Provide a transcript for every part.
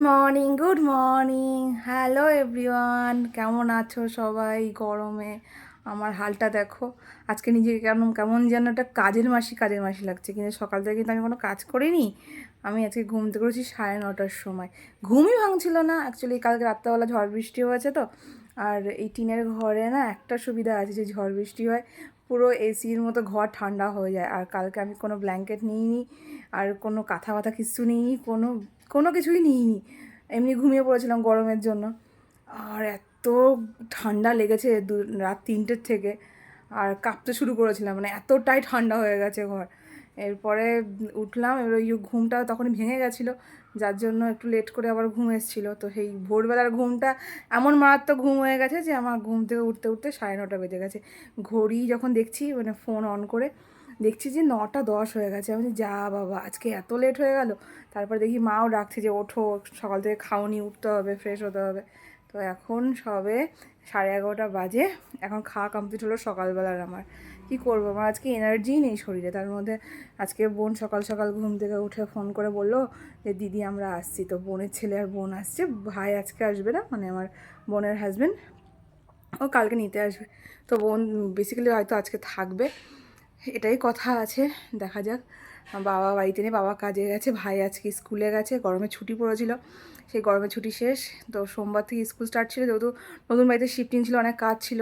Morning good morning hello everyone কেমন আছো সবাই? গরমে। আমার হালটা দেখো। আজকে নিজেকে কেমন কেমন যেন একটা কাজের মাসি কাজের মাসি লাগছে। কিন্তু সকাল থেকে কিন্তু আমি কোনো কাজ করিনি। আমি আজকে ঘুমতে করেছি সাড়ে নটার সময়। ঘুমই ভাঙছিল না। অ্যাকচুয়ালি কালকে রাত্রেবেলা ঝড় বৃষ্টি হয়েছে তো। আর এই টিনের ঘরে না একটা সুবিধা আছে যে ঝড় বৃষ্টি হয়। পুরো এসির মতো ঘর ঠান্ডা হয়ে যায়। আর কালকে আমি কোনো ব্ল্যাঙ্কেট নিইনি, আর কোনো কাঁথা বাথা কিছু নিইনি, কোনো কোনো কিছুই নিইনি। এমনি ঘুমিয়ে পড়েছিলাম গরমের জন্য। আর এত ঠান্ডা লেগেছে দু, রাত তিনটের থেকে। আর কাঁপতে শুরু করেছিলাম মানে এতটাই ঠান্ডা হয়ে গেছে ঘর। এরপরে উঠলাম, এবার ওই ঘুমটা তখনই ভেঙে গেছিল। যার জন্য একটু লেট করে আবার ঘুম এসেছিল। তো সেই ভোরবেলার ঘুমটা এমন মারাত্মক ঘুম হয়ে গেছে যে আমার ঘুম থেকে উঠতে উঠতে সাড়ে নটা বেজে গেছে। ঘড়ি যখন দেখছি মানে ফোন অন করে দেখছি যে নটা দশ হয়ে গেছে। আমি যা বাবা, আজকে এত লেট হয়ে গেল? তারপর দেখি মাও ডাকছে যে, ওঠো, সকাল থেকে খাওনি, উঠতে হবে ফ্রেশ হতে হবে। তো এখন সবে সাড়ে এগারোটা বাজে। এখন খাওয়া কমপ্লিট হলো সকালবেলার আমার। কি করব? আমার আজকে এনার্জি নেই শরীরে। তার মধ্যে আজকে বোন সকাল সকাল ঘুম থেকে উঠে ফোন করে বলল যে, দিদি, আমরা আসছি। তো বোনের ছেলে আর বোন আসছে। ভাই আজকে আসবে না? মানে আমার বোনের হাজবেন্ড ও কালকে নিতে আসবে। তো বোন বেসিক্যালি হয়তো আজকে থাকবে। এটাই কথা আছে। দেখা যাক। বাবা বাড়িতে নেই, বাবা কাজে গেছে, ভাই আজকে স্কুলে গেছে, গরমে ছুটি পড়েছিল। সেই গরমের ছুটি শেষ। তো সোমবার থেকে স্কুল স্টার্ট ছিল, যেহেতু নতুন বাড়িতে শিফটিং ছিল, অনেক কাজ ছিল।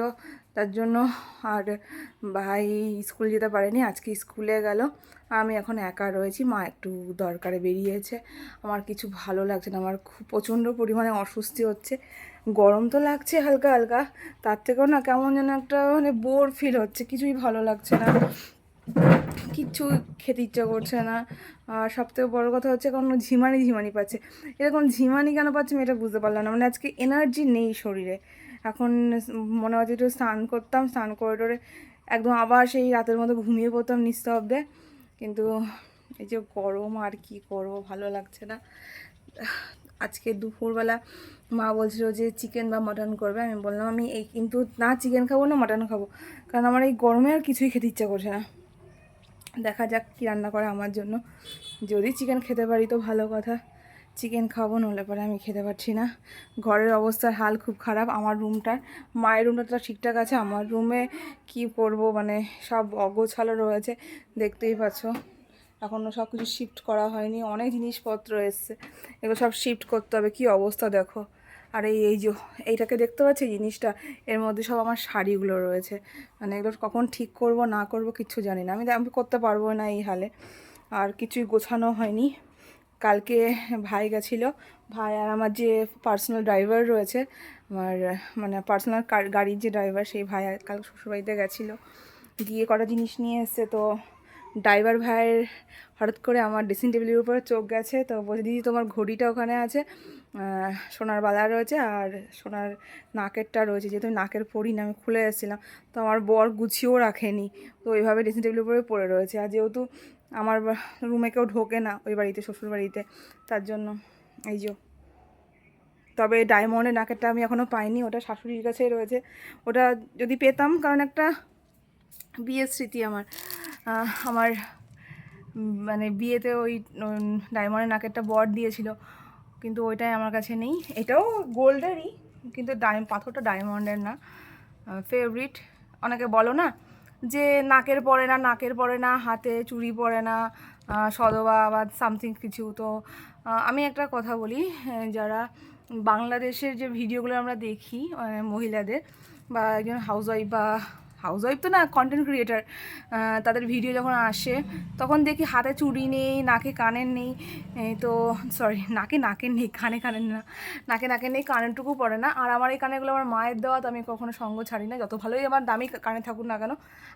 তার জন্য আর ভাই স্কুল যেতে পারেনি, আজকে স্কুলে গেল। আমি এখন একা রয়েছি, মা একটু দরকারে বেরিয়েছে। আমার কিছু ভালো লাগছে না, আমার খুব প্রচণ্ড পরিমাণে অস্বস্তি হচ্ছে। গরম তো লাগছে হালকা হালকা, তার থেকেও না কেমন যেন একটা মানে বোর ফিল হচ্ছে, কিছুই ভালো লাগছে না। কিচ্ছু খেতে ইচ্ছা করছে না। আর সব থেকে বড়ো কথা হচ্ছে কোনো ঝিমানি ঝিমানি পাচ্ছে। এরকম ঝিমানি কেন পাচ্ছে আমি এটা বুঝতে পারলাম না মানে আজকে এনার্জি নেই শরীরে। এখন মনে হচ্ছে একটু স্নান করতাম, স্নান করে টরে একদম আবার সেই রাতের মতো ঘুমিয়ে পড়তাম নিস্তব্ধে। কিন্তু এই যে গরম আর কি করব, ভালো লাগছে না। আজকে দুপুরবেলা মা বলছিল যে চিকেন বা মাটন করবে। আমি বললাম, আমি এই কিন্তু না চিকেন খাব, না মাটন খাব। কারণ আমার এই গরমে আর কিছুই খেতে ইচ্ছা করছে না। দেখা যাক কী রান্না করে আমার জন্য। যদি চিকেন খেতে পারি তো ভালো কথা। চিকেন খাব নলে পরে আমি খেতে পারছি না। ঘরের অবস্থার হাল খুব খারাপ, আমার রুমটার, মায়ের রুমটা তো ঠিকঠাক আছে, আমার রুমে কি করব মানে সব অগোছালো রয়েছে, দেখতেই পাচ্ছ। এখনও সব কিছু শিফট করা হয়নি, অনেক জিনিসপত্র এসছে, এগুলো সব শিফট করতে হবে, কি অবস্থা দেখো। আর এই এই যে, এইটাকে দেখতে পাচ্ছি জিনিসটা, এর মধ্যে সব আমার শাড়িগুলো রয়েছে মানে এগুলো কখন ঠিক করব, না করব, কিচ্ছু জানি না, আমি আমি করতে পারব না এই হালে, আর কিছুই গোছানো হয়নি। কালকে ভাই গেছিল। ভাই আর আমার যে পার্সোনাল ড্রাইভার রয়েছে, আমার মানে পার্সোনাল গাড়ির যে ড্রাইভার সেই ভাই কাল শ্বশুরবাড়িতে গেছিল। গিয়ে কটা জিনিস নিয়ে এসছে, তো ড্রাইভার ভাইয়ের হঠাৎ করে আমার ড্রেসিং টেবিলের উপরে চোখ গেছে, তো বলছে, দিদি, তোমার ঘড়িটা ওখানে আছে সোনার বালা রয়েছে আর সোনার নাকেরটা রয়েছে, যেহেতু নাকের পরি না, আমি খুলে এসেছিলাম। তো আমার বর গুছিয়েও রাখেনি, তো ওইভাবে ড্রেসিং টেবিলের উপরে পড়ে রয়েছে। আর যেহেতু আমার রুমে কেউ ঢোকে না ওই বাড়িতে, শ্বশুর বাড়িতে। তার জন্য এই যে, তবে ডায়মন্ডের নাকেরটা আমি এখনও পাইনি, ওটা শাশুড়ির কাছেই রয়েছে। ওটা যদি পেতাম, কারণ একটা বিয়ের স্মৃতি আমার। আমার মানে বিয়েতে ওই ডায়মন্ডের নাকেরটা বর দিয়েছিল, কিন্তু ওইটাই আমার কাছে নেই। এটাও গোল্ডেরই, কিন্তু ডায় পাথরটা ডায়মন্ডের না। ফেভারিট অনেকে বলো না যে নাকের পরে না, নাকের পরে না, হাতে চুড়ি পরে না সদবা বা সামথিং কিছু। তো আমি একটা কথা বলি যারা বাংলাদেশের যে ভিডিওগুলো আমরা দেখি মানে মহিলাদের বা একজন হাউসওয়াইফ বা হাউসওয়াইফ তো না কন্টেন্ট ক্রিয়েটার তাদের ভিডিও যখন আসে, তখন দেখি হাতে চুড়ি নেই, নাকে কানের নেই তো সরি নাকে নাকের নেই, কানে কানের না, নাকে নাকের নেই, কানেরটুকু পড়ে না। আর আমার এই কানেরগুলো আমার মায়ের দেওয়া, তো আমি কখনো সঙ্গ ছাড়ি না। যত ভালোই আমার দামি কানে থাকুক না কেন,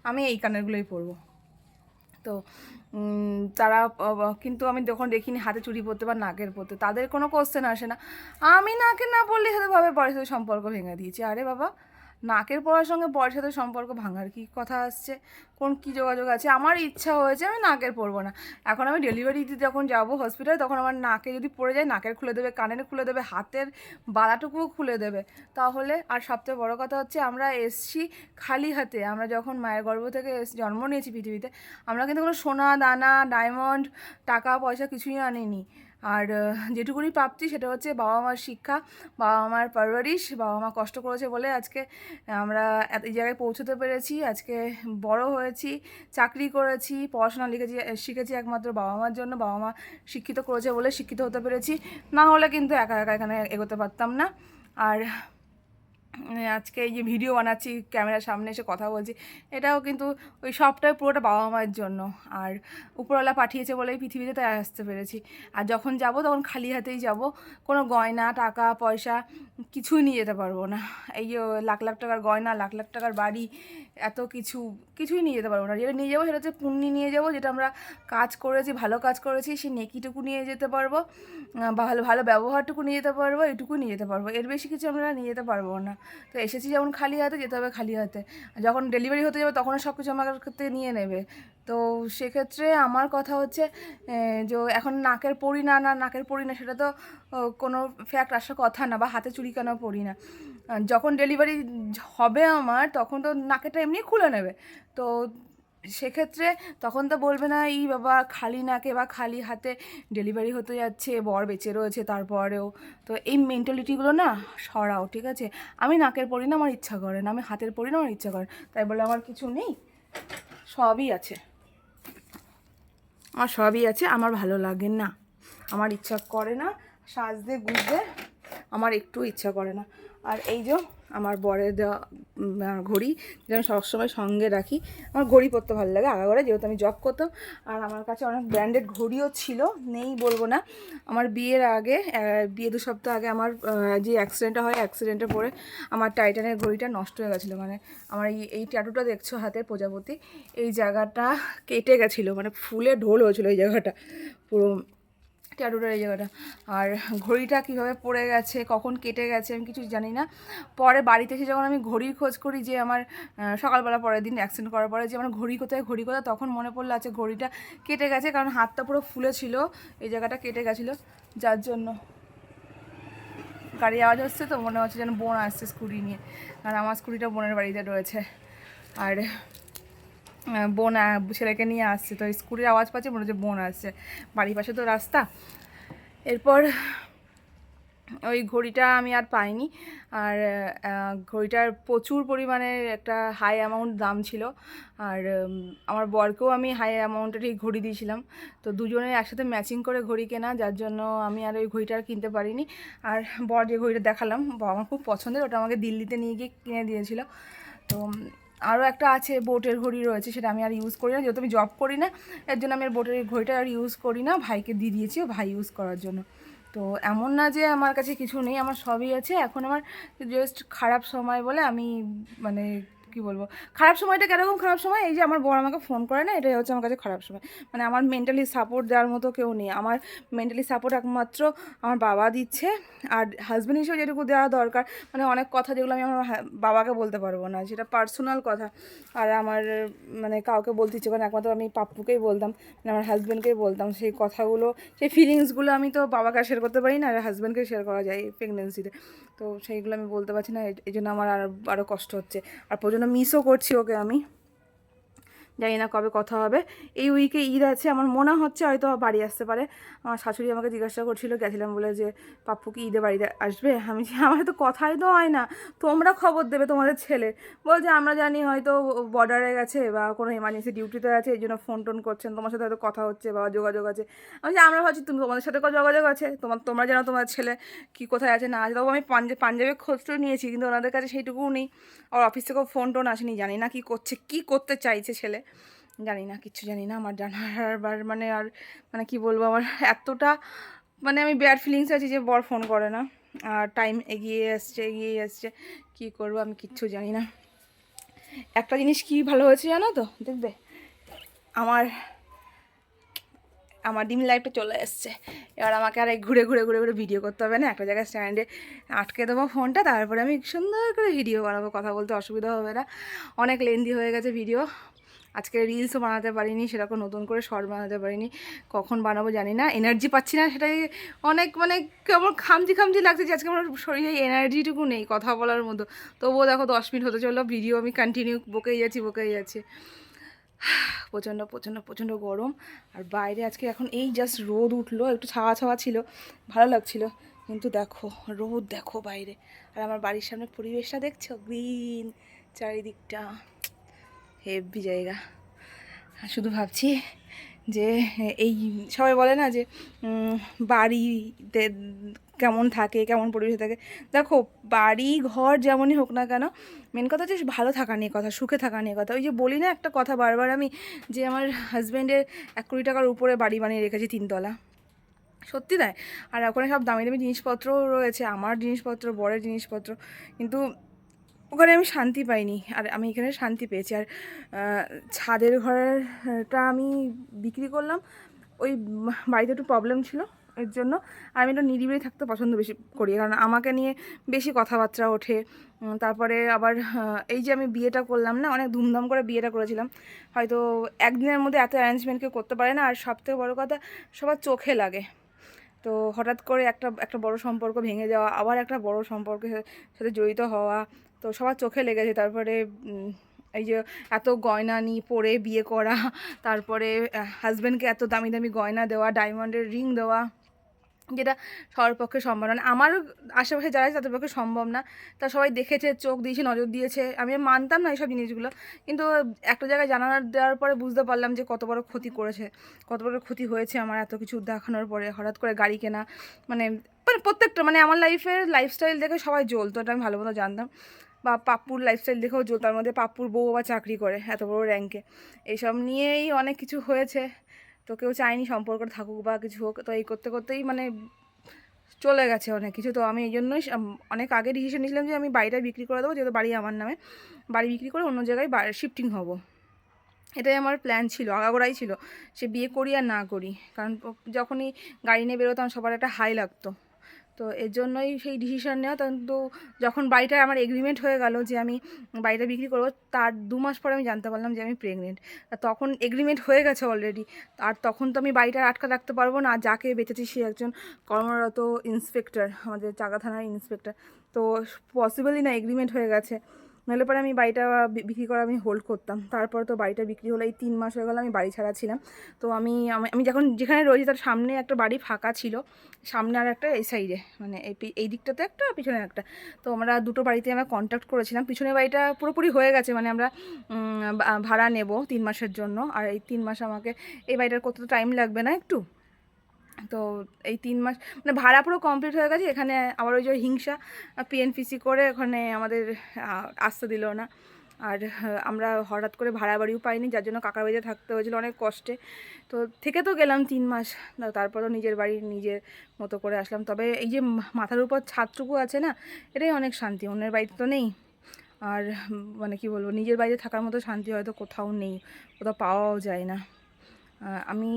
আমি এই কানেরগুলোই পরবো। তো তারা কিন্তু আমি যখন দেখিনি হাতে চুড়ি পরতে বা নাকের পরতে, তাদের কোনো কোশ্চেন আসে না। আমি নাকে না পড়লে সাথে ভাবে পরের সাথে সম্পর্ক ভেঙে দিয়েছি। আরে বাবা নাকের পড়ার সঙ্গে পরের সাথে সম্পর্ক ভাঙার কি কথা আসছে? কোন, কি যোগাযোগ আছে? আমার ইচ্ছা হয়েছে আমি নাকের পড়ব না। এখন আমি ডেলিভারি দিতে যখন যাব হসপিটালে তখন আমার নাকে যদি পড়ে যায়, নাকের খুলে দেবে, কানের খুলে দেবে, হাতের বালাটুকুও খুলে দেবে। তাহলে আর সবচেয়ে বড় কথা হচ্ছে আমরা এসছি খালি হাতে। আমরা যখন মায়ের গর্ভ থেকে জন্ম নিয়েছি পৃথিবীতে, আমরা কিন্তু কোনো সোনা, দানা ডায়মন্ড টাকা, পয়সা কিছুই আনিনি। আর যেটুকুনি প্রাপ্তি সেটা হচ্ছে বাবা মার শিক্ষা, বাবা মার পারভারিশ বাবা মা কষ্ট করেছে বলে আজকে আমরা এই জায়গায় পৌঁছতে পেরেছি। আজকে বড় হয়েছি, চাকরি করেছি, পড়াশোনা লিখেছি শিখেছি একমাত্র বাবা মার জন্য। বাবা মা শিক্ষিত করেছে বলে শিক্ষিত হতে পেরেছি। না হলে কিন্তু একা একা এখানে এগোতে পারতাম না। আর আজকে এই যে ভিডিও বানাচ্ছি ক্যামেরার সামনে এসে কথা বলছি, এটাও কিন্তু ওই সবটাই পুরোটা বাবা মায়ের জন্য। আর উপরওয়ালা পাঠিয়েছে বলেই পৃথিবীতে তাই আসতে পেরেছি। আর যখন যাব তখন খালি হাতেই যাব। কোনো গয়না, টাকা, পয়সা কিছুই নিয়ে যেতে পারব না। এই লাখ লাখ টাকার গয়না, লাখ লাখ টাকার বাড়ি, এত কিছু কিছুই নিয়ে যেতে পারব না। যেটা নিয়ে যাব সেটা হচ্ছে পুণ্যি নিয়ে যাব, যেটা আমরা কাজ করেছি, ভালো কাজ করেছি সেই নেকিটুকু নিয়ে যেতে পারব ভালো ভালো ব্যবহারটুকু নিয়ে যেতে পারব এটুকু নিয়ে যেতে পারব। এর বেশি কিছু আমরা নিয়ে যেতে পারব না। তো এসেছি যেমন খালি হাতে, যেতে হবে খালি হাতে। যখন ডেলিভারি হতে যাবে তখন সব কিছু আমার ক্ষেত্রে নিয়ে নেবে। তো সেক্ষেত্রে আমার কথা হচ্ছে যে এখন নাকের পরি না না নাকের পরি না, সেটা তো কোনো ফ্যাক্ট আসার কথা না বা হাতে চুরি কেন পরি না। যখন ডেলিভারি হবে আমার, তখন তো নাকেরটা এমনি খুলে নেবে। তো সেক্ষেত্রে তখন তো বলবে না এই বাবা, খালি নাকে বা খালি হাতে ডেলিভারি হতে যাচ্ছে, বর বেঁচে রয়েছে তারপরেও। তো এই মেন্টালিটিগুলো না সরাও, ঠিক আছে? আমি নাকের পরি না আমার ইচ্ছা করে না, আমি হাতের পরি না আমার ইচ্ছা করে তাই বলে আমার কিছু নেই, সবই আছে। আমার সবই আছে, আমার ভালো লাগে না। আমার ইচ্ছা করে না সাজতে গুজতে আমার একটু ইচ্ছা করে না। আর এই যে আমার বরের দেওয়া ঘড়ি যেটা আমি সবসময় সঙ্গে রাখি। আমার ঘড়ি পরতে ভালো লাগে, আগাগোড়া যেহেতু আমি জব করতাম। আর আমার কাছে অনেক ব্র্যান্ডেড ঘড়িও ছিল, নেই বলব না। আমার বিয়ের আগে বিয়ে দু সপ্তাহ আগে আমার যে অ্যাক্সিডেন্টটা হয় অ্যাক্সিডেন্টে পড়ে আমার টাইটানের ঘড়িটা নষ্ট হয়ে গেছিল। মানে আমার এই এই ট্যাটুটা দেখছ হাতের প্রজাপতি? এই জায়গাটা কেটে গেছিল মানে ফুলে ঢোল হয়েছিলো এই জায়গাটা। পুরো ট্যাটুটার এই জায়গাটা। আর ঘড়িটা কীভাবে পড়ে গেছে, কখন কেটে গেছে, আমি কিছু জানি না। পরে বাড়িতে এসে যখন আমি ঘড়ির খোঁজ করি যে আমার সকালবেলা পরের দিন অ্যাক্সিডেন্ট করার পরে যে আমার ঘড়ি কোথায় ঘড়ি কোথায়, তখন মনে পড়ল আছে ঘড়িটা কেটে গেছে কারণ হাতটা পুরো ফুলে ছিল, এই জায়গাটা কেটে গেছিল। যার জন্য গাড়ি আওয়াজ হচ্ছে তো মনে হচ্ছে যেন বোন আসছে স্কুটি নিয়ে। কারণ আমার স্কুটিটা বোনের বাড়িতে রয়েছে। আর বোন ছেলেকে নিয়ে আসছে। তো স্কুটির আওয়াজ পাচ্ছে, মনে হচ্ছে বোন আসছে। বাড়ির পাশে তো রাস্তা। এরপর ওই ঘড়িটা আমি আর পাইনি। আর ঘড়িটার প্রচুর পরিমাণে একটা হাই অ্যামাউন্ট দাম ছিল। আর আমার বরকেও আমি হাই অ্যামাউন্টেরই ঘড়ি দিয়েছিলাম। তো দুজনে একসাথে ম্যাচিং করে ঘড়ি কেনা, যার জন্য আমি আর ওই ঘড়িটা আর কিনতে পারিনি। আর বর যে ঘড়িটা দেখালাম আমার খুব পছন্দের, ওটা আমাকে দিল্লিতে নিয়ে গিয়ে কিনে দিয়েছিল। তো আরও একটা আছে বোটের ঘড়ি রয়েছে, সেটা আমি আর ইউজ করি না। যেহেতু আমি জব করি না, এর জন্য আমি আর বোটের ঘড়িটা আর ইউজ করি না। ভাইকে দিয়ে দিয়েছি ভাই ইউজ করার জন্য। তো এমন না যে আমার কাছে কিছু নেই, আমার সবই আছে। এখন আমার জাস্ট খারাপ সময় বলে আমি মানে কি বলব? খারাপ সময়টা কীরকম খারাপ সময়? এই যে আমার বর আমাকে ফোন করে না এটাই হচ্ছে আমার কাছে খারাপ সময়। মানে আমার মেন্টালি সাপোর্ট দেওয়ার মতো কেউ নেই। আমার মেন্টালি সাপোর্ট একমাত্র আমার বাবা দিচ্ছে। আর হাজব্যান্ড হিসেবে যেটুকু দেওয়া দরকার মানে অনেক কথা যেগুলো আমি আমার বাবাকে বলতে পারব না। সেটা পার্সোনাল কথা। আর আমার মানে কাউকে বলতে ইচ্ছে করে না, একমাত্র আমি পাপ্পুকেই বলতাম মানে আমার হাজব্যান্ডকেই বলতাম। সেই কথাগুলো সেই ফিলিংসগুলো আমি তো বাবাকে শেয়ার করতে পারি না আর হাজব্যান্ডকে শেয়ার করা যায় প্রেগনেন্সিতে তো। সেইগুলো আমি বলতে পারছি না। এই- জন্য আমার আর আরও কষ্ট হচ্ছে। আর প্রচণ্ড মিসও করছি ওকে আমি। জানি না কবে কথা হবে। এই উইকে ঈদ আছে, আমার মনে হচ্ছে হয়তো বাড়ি আসতে পারে। আমার শাশুড়ি আমাকে জিজ্ঞাসা করছিল, গেছিলাম বলে যে, পাপ্পু কি ঈদে বাড়িতে আসবে? আমি আমার তো কথাই তো হয় না। তোমরা খবর দেবে তোমাদের ছেলে। বলছে, আমরা জানি হয়তো বর্ডারে গেছে বা কোনো এমার্জেন্সি ডিউটিতে আছে, এই জন্য ফোন টোন করছেন। তোমার সাথে হয়তো কথা হচ্ছে বা যোগাযোগ আছে। আমি আমরা ভাবছি তুমি তোমাদের সাথে যোগাযোগ আছে? তোমার, তোমরা জানো তোমার ছেলে কি কোথায় আছে, না আছে? তবু আমি পাঞ্জাব পাঞ্জাবে খোঁজটা নিয়েছি, কিন্তু ওনাদের কাছে সেইটুকুও নেই। আর অফিস থেকেও ফোন টোন আসেনি, জানি না কি করছে, কি করতে চাইছে ছেলে। জানি না, কিচ্ছু জানি না আমার জানার মানে আর মানে কি বলব আমার এতটা মানে আমি ব্যাড ফিলিংস আছি যে বর ফোন করে না। আর টাইম এগিয়ে আসছে এগিয়ে আসছে, কি করব আমি কিচ্ছু জানি না। একটা জিনিস কি ভালো হয়েছে জানো তো? দেখবে? আমার আমার ডিম লাইফটা চলে এসছে। এবার আমাকে আর ঘুরে ঘুরে ঘুরে ঘুরে ভিডিও করতে হবে না? একটা জায়গায় স্ট্যান্ডে আটকে দেবো ফোনটা তারপরে আমি সুন্দর করে ভিডিও বানাবো, কথা বলতে অসুবিধা হবে না। অনেক লেন্দি হয়ে গেছে ভিডিও আজকে রিলসও বানাতে পারিনি, সেরকম নতুন করে শর্ট বানাতে পারিনি। কখন বানাবো জানি না এনার্জি পাচ্ছি না, সেটাই অনেক মানে কেমন খামজি খামজি লাগছে যে আজকে আমার শরীরে এনার্জিটুকু নেই কথা বলার মতো। তবুও দেখো দশ মিনিট হতে চলল ভিডিও আমি কন্টিনিউ বকেই যাচ্ছি বকেই যাচ্ছি। প্রচণ্ড প্রচণ্ড প্রচণ্ড গরম। আর বাইরে আজকে এখন এই জাস্ট রোদ উঠল, একটু ছাওয়া ছাওয়া ছিল, ভালো লাগছিল। কিন্তু দেখো, রোদ দেখো বাইরে। আর আমার বাড়ির সামনে পরিবেশটা দেখছ? গ্রিন চারিদিকটা। হেভি জায়গা। শুধু ভাবছি যে, এই সবাই বলে না যে বাড়িতে কেমন থাকে, কেমন পরিবেশে থাকে। দেখো, বাড়ি, ঘর যেমনই হোক না কেন মেন কথা হচ্ছে ভালো থাকা নিয়ে কথা, সুখে থাকা নিয়ে কথা। ওই যে বলি না একটা কথা বারবার আমি, যে আমার হাজব্যান্ডের এক কোটি টাকার উপরে বাড়ি বানিয়ে রেখেছি তিনতলা। সত্যি তাই? আর ওখানে সব দামি দামি জিনিসপত্রও রয়েছে, আমার জিনিসপত্র, বরের জিনিসপত্র। কিন্তু ওখানে আমি শান্তি পাইনি, আর আমি এখানে শান্তি পেয়েছি। আর ছাদের ঘরটা আমি বিক্রি করলাম। ওই বাড়িতে একটু প্রবলেম ছিল এর জন্য। আমি একটু নিরিবিলি থাকতে পছন্দ বেশি করি, কারণ আমাকে নিয়ে বেশি কথাবার্তা ওঠে। তারপরে আবার এই যে আমি বিয়েটা করলাম না, অনেক ধুমধাম করে বিয়েটা করেছিলাম। হয়তো একদিনের মধ্যে এত অ্যারেঞ্জমেন্ট কেউ করতে পারে না, আর সবথেকে বড় কথা, সবার চোখে লাগে। তো হঠাৎ করে একটা একটা বড় সম্পর্ক ভেঙে যাওয়া, আবার একটা বড় সম্পর্কের সাথে জড়িত হওয়া তো সবার চোখে লেগেছে। তারপরে এই যে এত গয়না নিয়ে পরে বিয়ে করা, তারপরে হাজব্যান্ডকে এত দামি দামি গয়না দেওয়া ডায়মন্ডের রিং দেওয়া, যেটা সবার পক্ষে সম্ভব না। আমার আশেপাশে যারা আছে, তাদের পক্ষে সম্ভব না। তা সবাই দেখেছে, চোখ দিয়েছে, নজর দিয়েছে। আমি মানতাম না এইসব জিনিসগুলো। কিন্তু একটা জায়গায় জানার দেওয়ার পরে বুঝতে পারলাম যে কত বড় ক্ষতি করেছে। কত বড় ক্ষতি হয়েছে আমার এত কিছু দেখানোর পরে, হঠাৎ করে গাড়ি কেনা। মানে মানে প্রত্যেকটা মানে আমার লাইফের লাইফস্টাইল দেখে সবাই জ্বলতো, এটা আমি ভালো মতো জানতাম। বা পাপ্পুর লাইফস্টাইল দেখেও জ্বলতো তার মধ্যে পাপ্পুর বউ আবার চাকরি করে, এত বড় র্যাঙ্কে এইসব নিয়েই অনেক কিছু হয়েছে। তো কেউ চায়নি সম্পর্ক থাকুক বা কিছু হোক, তো এই করতে করতেই মানে চলে গেছে অনেক কিছু। তো আমি এই জন্যই অনেক আগে ডিসিশন নিয়েছিলাম যে আমি বাড়িটা বিক্রি করে দেবো, যেহেতু বাড়ি আমার নামে। বাড়ি বিক্রি করে অন্য জায়গায় শিফটিং হব। এটাই আমার প্ল্যান ছিল, আগাগোড়াই ছিল। সে বিয়ে করি আর না করি। কারণ যখনই গাড়ি নিয়ে বেরোতাম সবার একটা হাই লাগতো। তো এর জন্যই সেই ডিসিশান নেওয়া। কিন্তু যখন বাড়িটা আমার এগ্রিমেন্ট হয়ে গেল যে আমি বাড়িটা বিক্রি করব, তার দু মাস পরে আমি জানতে পারলাম যে আমি প্রেগনেন্ট তখন এগ্রিমেন্ট হয়ে গেছে অলরেডি আর তখন তো আমি বাড়িটা আটকা রাখতে পারব না। যাকে বেঁচেছি সে একজন কর্মরত ইন্সপেক্টর আমাদের চাকা থানার ইন্সপেক্টর তো পসিবলই না এগ্রিমেন্ট হয়ে গেছে। নাহলে পরে আমি বাড়িটা বিক্রি করে আমি হোল্ড করতাম। তারপর তো বাড়িটা বিক্রি হলো, এই তিন মাস হয়ে গেলো আমি বাড়ি ছাড়া ছিলাম। তো আমি আমি যখন যেখানে রয়েছি তার সামনে একটা বাড়ি ফাঁকা ছিল, সামনে আর একটা এই সাইডে মানে এই এই দিকটাতে একটা, পিছনে একটা। তো আমরা দুটো বাড়িতে আমরা কন্ট্যাক্ট করেছিলাম। পিছনের বাড়িটা পুরোপুরি হয়ে গেছে মানে আমরা ভাড়া নেব তিন মাসের জন্য। আর এই তিন মাস আমাকে, এই বাড়িটার করতে তো টাইম লাগবে না একটু? তো এই তিন মাস মানে ভাড়া পুরো কমপ্লিট হয়ে গেছে, এখানে আবার ওই যে হিংসা পিএনপিসি করে ওখানে আমাদের আসতে দিল না। আর আমরা হঠাৎ করে ভাড়া বাড়িও পাইনি, যার জন্য কাকার বাড়িতে থাকতে হয়েছিল অনেক কষ্টে। তো থেকে তো গেলাম তিন মাস তারপরও নিজের বাড়ি নিজের মতো করে আসলাম। তবে এই যে মাথার উপর ছাদটুকু আছে না, এটাই অনেক শান্তি, অন্যের বাড়িতে তো নেই। আর মানে কি বলব, নিজের বাড়িতে থাকার মতো শান্তি হয়তো কোথাও নেই, কোথাও পাওয়াও যায় না। আমি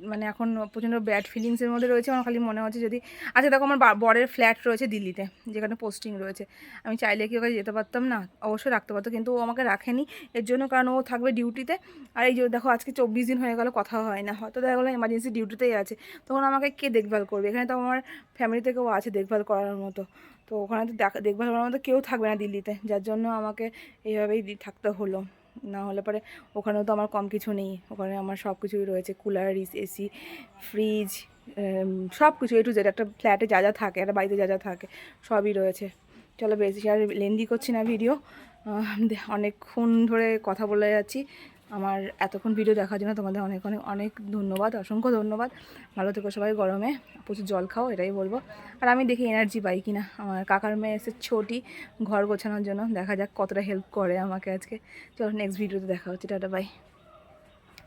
মানে এখন প্রচণ্ড ব্যাড ফিলিংসের মধ্যে রয়েছে। আমার খালি মনে হচ্ছে যদি আচ্ছা দেখো আমার বরের ফ্ল্যাট রয়েছে দিল্লিতে, যেখানে পোস্টিং রয়েছে। আমি চাইলে কি ওকে যেতে পারতাম? না, অবশ্যই রাখতে পারতো, কিন্তু ও আমাকে রাখেনি। এর জন্য কারণ ও থাকবে ডিউটিতে আর এই যে দেখো, আজকে চব্বিশ দিন হয়ে গেল কথা হয় না। হয়তো দেখা গেলো এমার্জেন্সি ডিউটিতেই আছে। তখন আমাকে কে দেখভাল করবে? এখানে তো আমার ফ্যামিলি থেকেও আছে দেখভাল করার মতো। তো ওখানে তো দেখা- দেখভাল করার মতো কেউ থাকবে না দিল্লিতে। যার জন্য আমাকে এইভাবেই থাকতে হলো। না হলে পরে ওখানেও তো আমার কম কিছু নেই। ওখানে আমার সব কিছুই রয়েছে। কুলার এসি, ফ্রিজ সব কিছু এ যেটা একটা ফ্ল্যাটে যা যা থাকে, একটা বাড়িতে যা যা থাকে, সবই রয়েছে। চলো বেশি আর লেন্দি করছি না ভিডিও অনেকক্ষণ ধরে কথা বলে যাচ্ছি। আমার এতক্ষণ ভিডিও দেখার জন্য তোমাদের অনেক অনেক অনেক ধন্যবাদ, অসংখ্য ধন্যবাদ। ভালো থেকো সবাই গরমে, প্রচুর জল খাও, এটাই বলব। আর আমি দেখি এনার্জি পাই কি না আমার কাকার মেয়ে এসে ছোটি ঘর গোছানোর জন্য, দেখা যাক কতটা হেল্প করে আমাকে আজকে। চলো নেক্সট ভিডিওতে দেখা হচ্ছে, টাটা বাই